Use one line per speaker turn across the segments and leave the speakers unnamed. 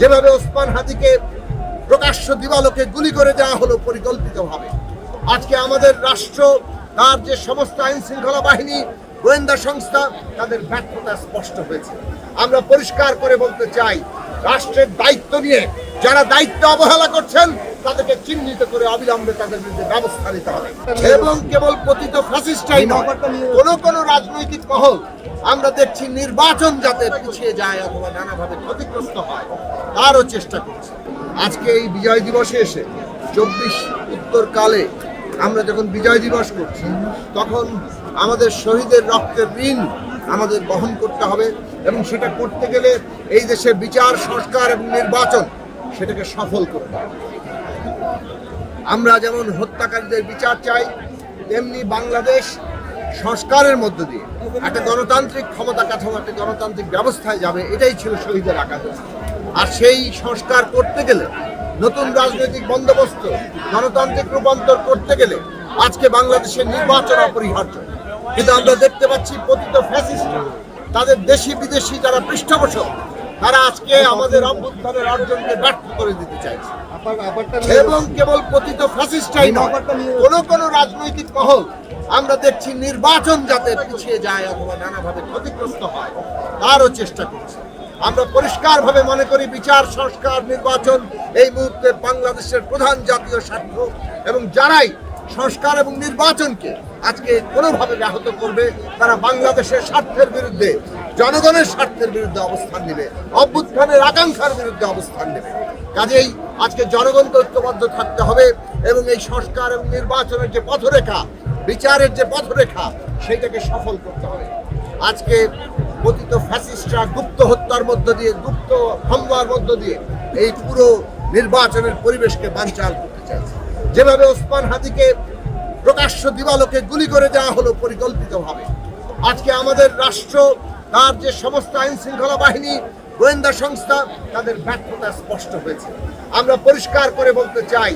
যেভাবে ওসমান হাদিকে প্রকাশ্য দিবালোকে গুলি করে দেওয়া হলো পরিকল্পিতভাবে। আজকে আমাদের রাষ্ট্র, তার যে সমস্ত আইন শৃঙ্খলা বাহিনী, গোয়েন্দা সংস্থা, তাদের ব্যর্থতা স্পষ্ট হয়েছে। আমরা পরিষ্কার করে বলতে চাই, রাষ্ট্রের দায়িত্ব নিয়ে যারা দায়িত্ব অবহেলা করছেন, তাদেরকে চিহ্নিত করে অবিলম্বে তাদের বিরুদ্ধে ব্যবস্থা নিতে হবে। এবং কেবল পতিত ফ্যাসিস্টাই নয়, কোন কোন রাজনৈতিক মহল আমরা দেখছি নির্বাচন যাতে পিছিয়ে যায় অথবা নানাভাবে ক্ষতিগ্রস্ত হয়, তারও চেষ্টা করছে। আজকে এই বিজয় দিবসে এসে চব্বিশ উত্তরকালে আমরা যখন বিজয় দিবস করছি, তখন আমাদের শহীদের রক্তের ঋণ আমাদের বহন করতে হবে এবং সেটা করতে গেলে এই দেশের বিচার, সংস্কার এবং নির্বাচন সেটাকে সফল করতে আমরা যেমন হত্যাকারীদের বিচার চাই, তেমনি বাংলাদেশ সংস্কারের মধ্য দিয়ে একটা গণতান্ত্রিক ক্ষমতা কাঠামো, একটা গণতান্ত্রিক ব্যবস্থায় যাবে, এটাই ছিল শহীদের আকাঙ্ক্ষা। আর সেই সংস্কার করতে গেলে, নতুন রাজনৈতিক বন্দোবস্ত, গণতান্ত্রিক রূপান্তর করতে গেলে আজকে বাংলাদেশের নির্বাচন অপরিহার্য। কিন্তু আমরা দেখতে পাচ্ছি পতিত ফ্যাসিস্ট তাদের দেশি বিদেশি যারা পৃষ্ঠপোষক তারা আজকে আমাদের অভ্যুত্থানের অর্জনকে ব্যর্থ করে দিতে চাইছে। এবং কেবল পতিত ফ্যাসিস্টাই নয় কোন কোন রাজনৈতিক মহল আমরা দেখছি নির্বাচন যাতে পিছিয়ে যায় অথবা নানাভাবে ক্ষতিগ্রস্ত হয় তারও চেষ্টা করছে। আমরা পরিষ্কারভাবে মনে করি বিচার সংস্কার নির্বাচন এই মুহূর্তে বাংলাদেশের প্রধান জাতীয় স্বার্থ এবং যারাই সংস্কার এবং নির্বাচনকে আজকে কোনোভাবে ব্যাহত করবে তারা বাংলাদেশের স্বার্থের বিরুদ্ধে জনগণের স্বার্থের বিরুদ্ধে অবস্থান নেবে, অভ্যুত্থানের আকাঙ্ক্ষার বিরুদ্ধে অবস্থান নেবে। কাজেই আজকে জনগণকে ঐক্যবদ্ধ থাকতে হবে এবং এই সংস্কার এবং নির্বাচনের যে পথরেখা, বিচারের যে পথরেখা, সেইটাকে সফল করতে হবে। আজকে পতিত ফ্যাসিস্টরা গুপ্ত হত্যার মধ্য দিয়ে, গুপ্ত হামলার মধ্য দিয়ে এই পুরো নির্বাচনের পরিবেশকে বানচাল করতে চাইছে। যেভাবে ওসমান হাদিকে প্রকাশ্য দিবালোকে গুলি করে দেওয়া হলো পরিকল্পিতভাবে, আজকে আমাদের রাষ্ট্র তার যে সমস্ত আইন শৃঙ্খলা বাহিনী, গোয়েন্দা সংস্থা, তাদের ব্যর্থতা স্পষ্ট হয়েছে। আমরা পরিষ্কার করে বলতে চাই,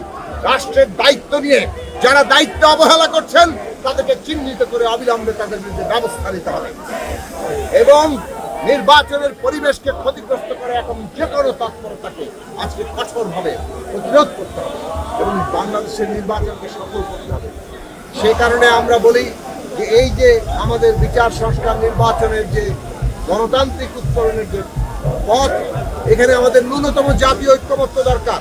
রাষ্ট্রের দায়িত্ব নিয়ে যারা দায়িত্ব অবহেলা করছেন, তাদেরকে চিহ্নিত করে অবিলম্বে তাদের বিরুদ্ধে ব্যবস্থা নিতে হবে। এবং নির্বাচনের পরিবেশকে ক্ষতিগ্রস্ত করে এখন যে কোনো তৎপরতাকে আজকে কঠোরভাবে প্রতিরোধ করতে হবে। এবং বাংলাদেশের নির্বাচনকে সফল করতে হবে। সেই কারণে আমরা বলি যে এই যে আমাদের বিচার সংস্কার নির্বাচনের যে গণতান্ত্রিক উত্তরণের যে পথ, এখানে আমাদের ন্যূনতম জাতীয় ঐক্যমত্য দরকার।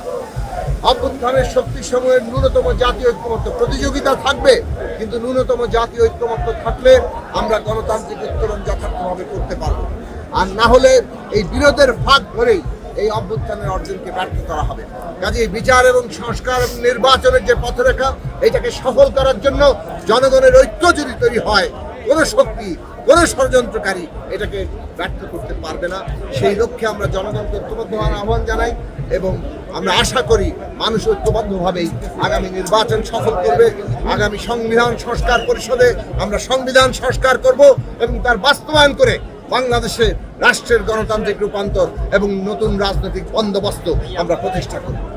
অভ্যুত্থানের শক্তি সমূহের ন্যূনতম জাতীয় ঐক্যমত্য প্রতিযোগিতা থাকবে, কিন্তু ন্যূনতম জাতীয় ঐক্যমত্য থাকলে আমরা গণতান্ত্রিক উত্তরণ যথার্থভাবে করতে পারব। আর না হলে এই বিরোধের ফাঁক ধরেই এই অভ্যুত্থানের অর্জনকে ব্যর্থ করা হবে। কাজে বিচার এবং সংস্কার এবং নির্বাচনের যে পথরেখা এটাকে সফল করার জন্য জনগণের ঐক্য যদি তৈরি হয়, কোনো শক্তি, কোনো ষড়যন্ত্রকারী এটাকে ব্যর্থ করতে পারবে না। সেই লক্ষ্যে আমরা জনগণকে ঐক্যবদ্ধ হওয়ার আহ্বান জানাই এবং আমরা আশা করি মানুষ ঐক্যবদ্ধভাবেই আগামী নির্বাচন সফল করবে। আগামী সংবিধান সংস্কার পরিষদে আমরা সংবিধান সংস্কার করব এবং তার বাস্তবায়ন করে বাংলাদেশে রাষ্ট্রের গণতান্ত্রিক রূপান্তর এবং নতুন রাজনৈতিক বন্দোবস্ত আমরা প্রতিষ্ঠা করব।